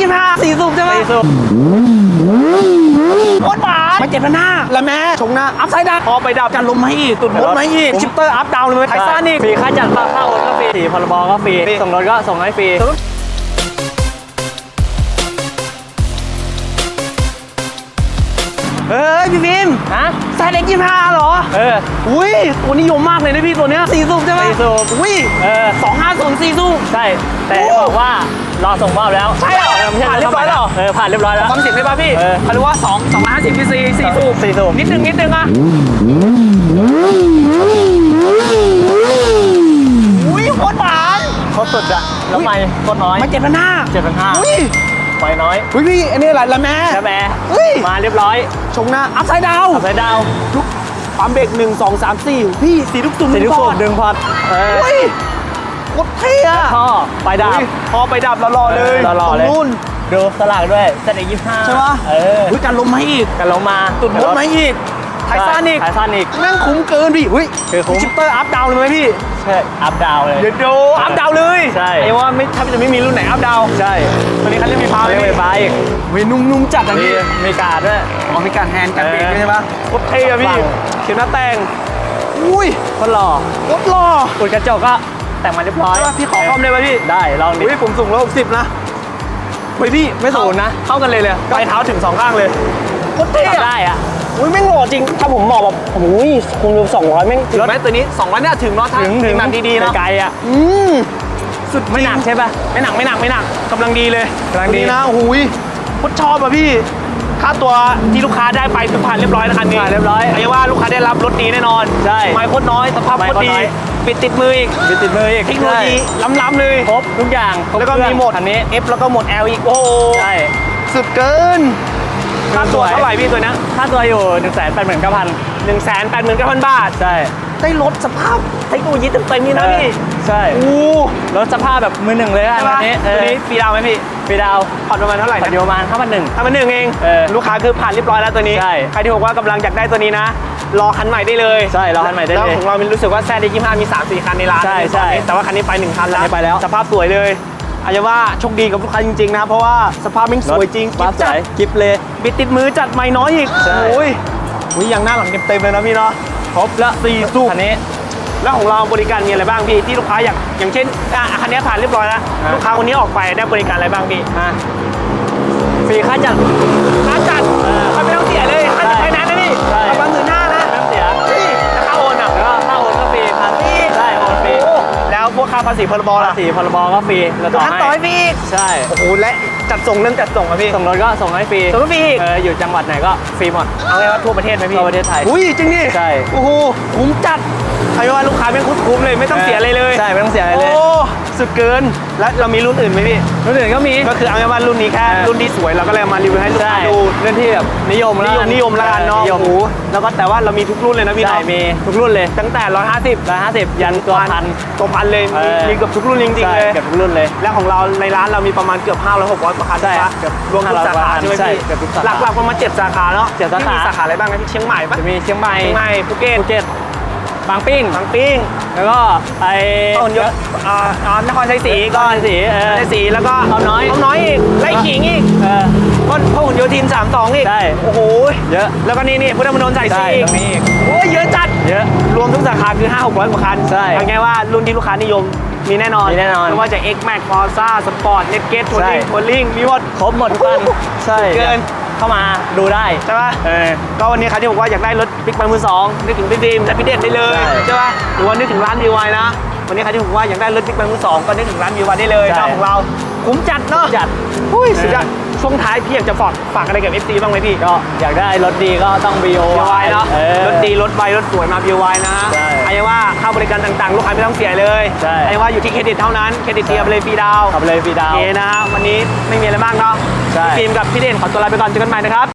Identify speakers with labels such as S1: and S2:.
S1: ยี่ห้าสี่สูบใช่ไหม
S2: สี่สูบ
S1: โคตรหวานมาเจ็บหน้าแล้วแม่ชงหน้าอัพไซด์ดาวพอไปดับจะลมให้อีกตุดมดมาอีกชิปเตอร์อัพดาวเลยไทซ่านี่
S2: ฟรีค่าจัดค่าค่าโอนก็ฟรีสีพรบก็ฟรี
S1: ฟรี
S2: ส่งรถก็ส่งให้ฟรี
S1: เฮ้ยพี่ฟิล์ม
S2: ฮะ
S1: ไซด์เล็กยี่ห้าเหรอ
S2: เออ
S1: อุ้ยตัวนิยมมากเลยนะพี่ตัวเนี้ยสี่สูบใช่ไหม
S2: สี่สูบ
S1: อุ้ย
S2: เออ
S1: สองห้าศูนย์สี่สูบ
S2: ใช่ แต่
S1: โอ้
S2: บอกว่ารอส่งมอบแล้ว
S1: ใช่เหรอ
S2: ไม่ใช่
S1: ผ่านเรียบร้อยแล้วเหรอ
S2: เออผ่านเรียบร้อยแล้ว
S1: ฟังเสียงได้ป่ะพี่
S2: เออ
S1: เขาเรียกว่าสองสองห้าสิบพีซีสี่สูบ
S2: สี่สูบ
S1: นิดนึงนิดนึงอะอุ้ยโคตรหวาน
S2: โคตรสุดอะแล้วไม่โคตรน้อย
S1: มาเจ็บหน้า
S2: เจ็ดพันห้า
S1: อุ้ย
S2: ไฟน้อย
S1: อุ้ยพี่อันนี้อะไรละแม่
S2: ใช่ไหม
S1: เฮ้ย
S2: มาเรียบร้อย
S1: ชงหน้าอัพไซด์ดาว
S2: ขับสายดาว
S1: ลูกปั๊มเบรกหนึ่งสองสามสี่พี่สี่ลูกตุ่ม
S2: สี่ลูกสูบ
S1: ดึ
S2: ดึ
S1: ง
S2: งพอดเออ
S1: อุ้ยโคตรเท่อะ
S2: ท่อไฟดับ
S1: อุ้ยพอไปดับแล้วรอเลย
S2: เออรอเลย
S1: ตรงนู่น
S2: ดูสลากด้วยเซตเอยี่ห้า
S1: ใช่ปะ
S2: เออ
S1: อุ้ยการลมมาอีก
S2: กันลงมา
S1: ตุดมดมาอีก ไทซ่าอีก
S2: ไทซ่านิก
S1: แม่งคุ้มเกินพี่อุ้ย
S2: คือคุ้ม
S1: ชิปเตอร์อัพดาวเลยไหมพี่
S2: ใช่ อัพดาวเลย
S1: เดี๋ยวดูอัพดาวเลย
S2: ใช่
S1: ไอ้ว่าไม่ถ้าจะไม่มีรุ่นไหนอัพดาว
S2: ใช่
S1: ตอนนี้คันเร่งไฟฟ้า
S2: เรียกไฟฟ้าอีก
S1: วินุ่มๆจัดอัน
S2: มี
S1: นี้
S2: มีการ์ดด้วย
S1: อ๋อมีการแฮนด์การเบรก
S2: เออ
S1: ด้วยใช่ปะโคตรเท่อะพี่
S2: ฟัง
S1: เขียนหน้าแต่งอุ้ย
S2: คนหล่อ
S1: โคตรหล่อ
S2: อุดกระจกก็แต่งมาเรียบร้อย
S1: ใช่ปะพี่ขอคอมได้ไหมพี่
S2: ได้ลองดิ
S1: อุ้ยผมสูงร้อยหกสิบนะเฮ้ยพี่
S2: ไม่สูงนะ
S1: เข้ากันเลยเลยปลายเท้าถึงสองข้างเลยโคตรเท่
S2: ขับ
S1: อะ
S2: ได้อะ
S1: อุ้ยแม่งหล่อจริง ถ้าผมเหมาะแบบโอ้ยคุมรวมสองร้อยแม่งถึงไหมตัวนี้สองร้อยเนี่ยถึงเนาะถ้า
S2: ถึงถึง
S1: แบบดีๆเนาะ
S2: ไกลๆอะ
S1: อืมสุด
S2: ไม่หนักใช่ป่ะ
S1: ไม่หนักไม่หนักไม่หนักกำลังดีเลย
S2: กำลังดี
S1: ตัวนี้นะโอ้ยโคตรชอบอะพี่ค่าตัวที่ลูกค้าได้ไปคือผ่านเรียบร้อยนะคันนี้
S2: ผ่านเรียบร้อย
S1: ไอ้ว่าลูกค้าได้รับรถดีแน่นอน
S2: ใช่
S1: ไม่โคตรน้อยสภาพ
S2: ไม่
S1: โคตรดี
S2: โคตรน้อย
S1: ปิดติดมืออีก
S2: มีติดมืออีก
S1: เทคโนโลยี
S2: ใช่
S1: ล้ำๆเลย
S2: ครบทุกอย่างครบ
S1: แล้วก็
S2: เครื่
S1: มี
S2: อง
S1: โหมด
S2: คันนี้
S1: F แล้วก็โหมด L อีกโอ้โห
S2: ใช่
S1: สุดเกิน ค่าตัว
S2: สวย
S1: เท่าไหร่พี่ตัวเนี้ย
S2: ค่าตัวอยู่1นึ่งแสนแปดหมื่นเก้าพัน
S1: หนึ่งแสนแปดหมื่นเก้าพันบาท
S2: ใช่
S1: ได้รถสภาพเทคโนโลยีเต็มๆนี่นะพี่
S2: ใช่
S1: โอ้
S2: รถสภาพแบบมือหนึ่งเลยอะ
S1: ใช่
S2: อั
S1: ปะ
S2: นนี้เอ
S1: ตัว
S2: อ
S1: นี้ฟรีดาวน์ไหมพี่
S2: ปีดาว
S1: ผ่อนประมาณเท่าไหร่
S2: ปัจ
S1: นะ
S2: จุบันห้าพันหนึ่ง
S1: ทำมาหนึ่งเอง
S2: เออ
S1: ลูกค้าคือผ่านเรียบร้อยแล้วตัวนี้
S2: ใช่
S1: ใครที่บอกว่ากำลังอยากได้ตัวนี้นะรอคันใหม่ได้เลย
S2: ใช่ รอคันใหม่ได้เลย
S1: แล้วของเรามีรู้สึกว่าแซดยี่ห้ามี3 4 คันในร้าน
S2: ใช่
S1: ตอนนี้
S2: ใช่
S1: แต่ว่าคันนี้ไปหนึ่งคันแล้ว
S2: คันนี้ไปแล้ว
S1: สภาพสวยเลย อาจจะว่าโชคดีกับลูกค้าจริงๆนะเพราะว่าสภาพแม่งสวยจริง
S2: ปั๊บ
S1: จั
S2: สา
S1: ด
S2: ยกิฟเลย
S1: บิดติดมือจัดไม่น้อยอีก
S2: ใช่
S1: โอ้ยอุ้ยยังหน้าหลังเต็มๆเลยนะพี่เนาะ
S2: ครบแล้ว
S1: สี่สูบ
S2: คันนี้
S1: แล้วของเราบริการมีอะไรบ้างพี่ที่ลูกค้าอยากอย่างเช่นอะคันนี้ผ่านเรียบร้อยแล้ว
S2: อะ
S1: ลูกค้าคนนี้ออกไปได้บริการอะไรบ้างพี่
S2: อะฟรีค่าจัด
S1: ค่าจัด
S2: เออาภาษี
S1: พรบ
S2: ภา
S1: ล่ะ
S2: ษีพรบก็ฟรีแล้วต่อ
S1: ค่าต่อ
S2: ให้
S1: ให้พี่อีก
S2: ใช่
S1: โอ้โหและจัดส่งเรื่องจัดส่งอะพี่
S2: ส่งรถก็ส่งให้ฟรี
S1: ส่งให้ฟรีอีก
S2: เอออยู่จังหวัดไหนก็ฟรีหมด
S1: เอาไงว่าทั่วประเทศไหมพี่
S2: ทั่วประเทศไทย
S1: อุ้ยจริงดิ
S2: ใช่
S1: โอ้โหคุ้มจัดใครว่าลูกค้าไม่คุ้มคุ้มเลยไม่ต้องเสียอะไรเลย
S2: ใช่ไม่ต้องเสียอะไรเลย
S1: โอ้ สุดเกิน แล้วเรามีรุ่นอื่นไหมพี่
S2: รุ่นอื่นก็มี
S1: ก็คือเอาไงว่ารุ่นนี้แค่
S2: เออ
S1: รุ่นที่สวยเราก็เลยเอามารีวิวให้ลูก
S2: ใช่
S1: ค้าดู
S2: เรื่องที่แบบนิยม
S1: นิ
S2: แล้ว
S1: ยม
S2: กั
S1: นิยมละกันเนาะ
S2: นิยม
S1: โอ้โหแล้วก็แต่ว่าเรามีทุกรุ่นเลยนะพี่
S2: ใช่
S1: เนาะ
S2: มีทุกรุ่นเลย
S1: ตั้งแต่ 150
S2: ร้อยห้าสิบยันตัวพัน
S1: ตัวพันเลย
S2: เอ
S1: มี
S2: อ
S1: มีเกือบทุกรุ่นจริงๆ
S2: ใช่
S1: เลย
S2: เกือบทุกรุ่นเลย
S1: และของเราในร้านเรามีประมาณเกือบ500 600กว่าคัน
S2: ใช่
S1: ปะ
S2: เกือบ
S1: รวมทุก
S2: 500
S1: สาขาใช่ไหม
S2: ใช่
S1: พี่
S2: เกือบทุกสาขา
S1: หลักๆประมาณ7สาขาเนาะ
S2: เจ็ดสาขา
S1: ที่มีสาขาอะไรบ้างนะพี่เชียงใหม่ปะ
S2: จะมีเชียงใหม่
S1: เชียงใหม่ภูเก็ต
S2: ภูเก็ต บางปิ้ง
S1: บางปิ้ง
S2: แล้วก็ไป
S1: ต้นยศอ่าอ่านครชัยศรี
S2: ก็
S1: ก่อน
S2: สีเออ
S1: ชัยศรีแล้วก็
S2: อ้อมน้อย
S1: อ้อมน้อยอีกไล่ขิงอีก
S2: เออ
S1: ก็พหลโยธิน32อีก
S2: ใช่
S1: โอ้โห
S2: เยอะ
S1: แล้วก็นี่นี่พุทธมณฑลสาย
S2: ใช่
S1: สี่อีก
S2: ตรงนี้อีก
S1: โอ้ยเยอะจัด
S2: เยอะ
S1: รวมทุกสาขาคือ 5 600กว่าคัน
S2: ใช่
S1: เอาไงว่ารุ่นที่ลูกค้านิยมมีแน่นอน
S2: มีแน่นอน
S1: ไม่ว่าจะ X Max Forza Sport Netgate ทัว
S2: ใช่
S1: ริงทัวริงมีหมด
S2: ครบหมดทุกคันใช่
S1: เกิน
S2: เข้ามาดูได้
S1: ใช่ปะ
S2: เออ
S1: ก็วันนี้ใครที่บอกว่าอยากได้รถบิ๊กไบค์มือสองนึกถึงพี่ฟิล์มและพี่เด่นได้เลย
S2: ใช่
S1: ใช่ปะหรือว่านึกถึงร้าน BY นะ วันนี้ใครที่บอกว่าอยากได้รถบิ๊กไบค์มือสองก็นึกถึงร้าน BY ได้เลย
S2: ใช่
S1: เจ้าของเราคุ้มจัดเนาะ
S2: จัด
S1: อุ้ยสุดยอดช่วงท้ายพี่อยากจะฝากฝากอะไรกับ FC บ้างไหมพี่
S2: ก็อยากได้รถดีก็ต้อง BO
S1: BY เนาะ
S2: เออ
S1: รถดีรถไวรถสวยมา BY นะ
S2: ใช่
S1: ไอ้ว่าค่าบริการต่างๆ ลูกค้าไม่ต้องเสียเลย
S2: ใช่
S1: ไอ้ว่าอยู่ที่เครดิตเท่านั้นเครดิตเทียบเลยฟรีดาวน์
S2: ขับเลยฟรีดาว
S1: โอเคนะฮะวันนี้ไม่มีอะไรมากเนาะ
S2: ใช่
S1: ฟิล์มกับพี่เด่นขอตัวลาไปก่อนเจอกันใหม่นะครับ